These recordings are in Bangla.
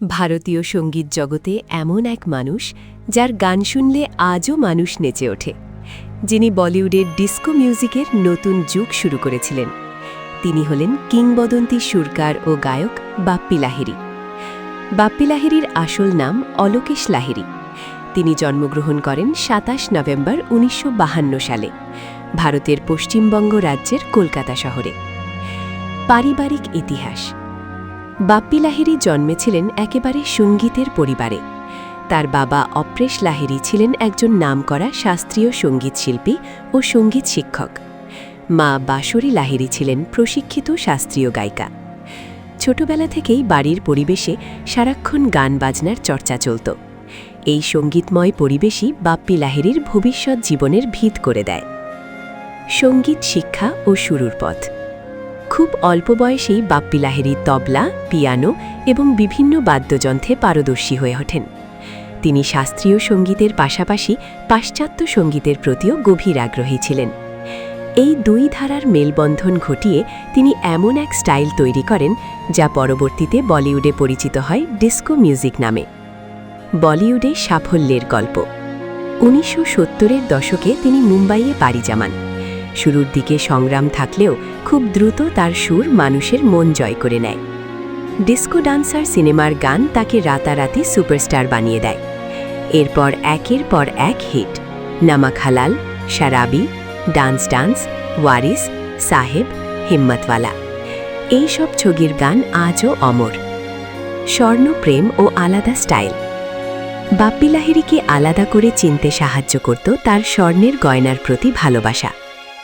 ভারতীয় সংগীত জগতে এমন এক মানুষ যার গান শুনলে আজও মানুষ নেচে ওঠে। যিনি বলিউডের ডিস্কো মিউজিকের নতুন যুগ শুরু করেছিলেন। তিনি হলেন কিংবদন্তি সুরকার ও গায়ক বাপ্পি লাহিড়ী। বাপ্পি লাহিড়ীর আসল নাম অলোকেশ লাহিড়ী। তিনি জন্মগ্রহণ করেন সাতাশ নভেম্বর উনিশশো সালে, ভারতের পশ্চিমবঙ্গ রাজ্যের কলকাতা শহরে। পারিবারিক ইতিহাস। বাপ্পি লাহিড়ী জন্মেছিলেন একেবারে সঙ্গীতের পরিবারে। তার বাবা অপ্রেশ লাহিড়ী ছিলেন একজন নামকরা শাস্ত্রীয় সংগীত শিল্পী ও সংগীত শিক্ষক। মা বাঁশরী লাহিড়ী ছিলেন প্রশিক্ষিত শাস্ত্রীয় গায়িকা। ছোটবেলা থেকেই বাড়ির পরিবেশে সারাক্ষণ গান বাজনার চর্চা চলত। এই সঙ্গীতময় পরিবেশই বাপ্পি লাহিড়ীর ভবিষ্যৎ জীবনের ভিত করে দেয়। সংগীত শিক্ষা ও শুরুর পথ। খুব অল্প বয়সেই বাপ্পি লাহিড়ী তবলা, পিয়ানো এবং বিভিন্ন বাদ্যযন্ত্রে পারদর্শী হয়ে ওঠেন। তিনি শাস্ত্রীয় সঙ্গীতের পাশাপাশি পাশ্চাত্য সঙ্গীতের প্রতিও গভীর আগ্রহী ছিলেন। এই দুই ধারার মেলবন্ধন ঘটিয়ে তিনি এমন এক স্টাইল তৈরি করেন, যা পরবর্তীতে বলিউডে পরিচিত হয় ডিস্কো মিউজিক নামে। বলিউডে সাফল্যের গল্প। উনিশশো সত্তরের দশকে তিনি মুম্বাইয়ে পাড়ি জামান। শুরুর দিকে সংগ্রাম থাকলেও খুব দ্রুত তার সুর মানুষের মন জয় করে নেয়। ডিস্কো ডান্সার সিনেমার গান তাকে রাতারাতি সুপারস্টার বানিয়ে দেয়। এরপর একের পর এক হিট। নামাক হালাল, শারাবি, ডান্স ডান্স, ওয়ারিস, সাহেব, হিম্মতওয়ালা। এই সব ছবির গান আজও অমর। স্বর্ণপ্রেম ও আলাদা স্টাইল। বাপ্পি লাহিড়ীকে আলাদা করে চিনতে সাহায্য করত তার স্বর্ণের গয়নার প্রতি ভালোবাসা।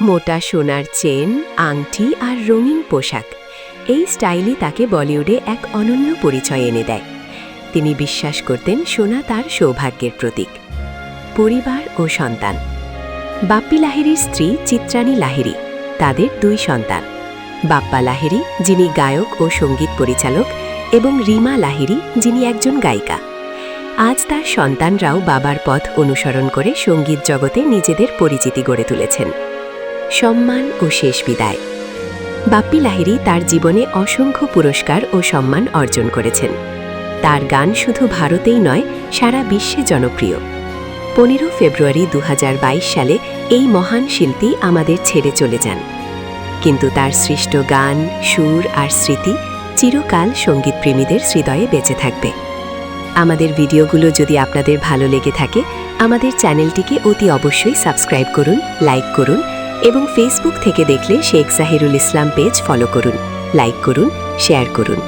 মোটা সোনার চেন, আংটি আর রঙিন পোশাক। এই স্টাইলই তাকে বলিউডে এক অনন্য পরিচয় এনে দেয়। তিনি বিশ্বাস করতেন সোনা তার সৌভাগ্যের প্রতীক। পরিবার ও সন্তান। বাপ্পি লাহিড়ীর স্ত্রী চিত্রাণী লাহিড়ী, তাদের দুই সন্তান। বাপ্পা লাহিড়ী, যিনি গায়ক ও সংগীত পরিচালক, এবং রিমা লাহিড়ী, যিনি একজন গায়িকা। আজ তার সন্তানরাও বাবার পথ অনুসরণ করে সংগীত জগতে নিজেদের পরিচিতি গড়ে তুলেছেন। সম্মান ও শেষ বিদায়। বাপ্পি লাহিড়ী তার জীবনে অসংখ্য পুরস্কার ও সম্মান অর্জন করেছেন। তার গান শুধু ভারতেই নয়, সারা বিশ্বে জনপ্রিয়। পনেরো ফেব্রুয়ারি দু হাজার বাইশ সালে এই মহান শিল্পী আমাদের ছেড়ে চলে যান। কিন্তু তার সৃষ্ট গান, সুর আর স্মৃতি চিরকাল সঙ্গীতপ্রেমীদের হৃদয়ে বেঁচে থাকবে। আমাদের ভিডিওগুলো যদি আপনাদের ভালো লেগে থাকে, আমাদের চ্যানেলটিকে অতি অবশ্যই সাবস্ক্রাইব করুন, লাইক করুন এবং ফেসবুক থেকে দেখলে শেখ জাহিরুল ইসলাম পেজ ফলো করুন লাইক করুন শেয়ার করুন।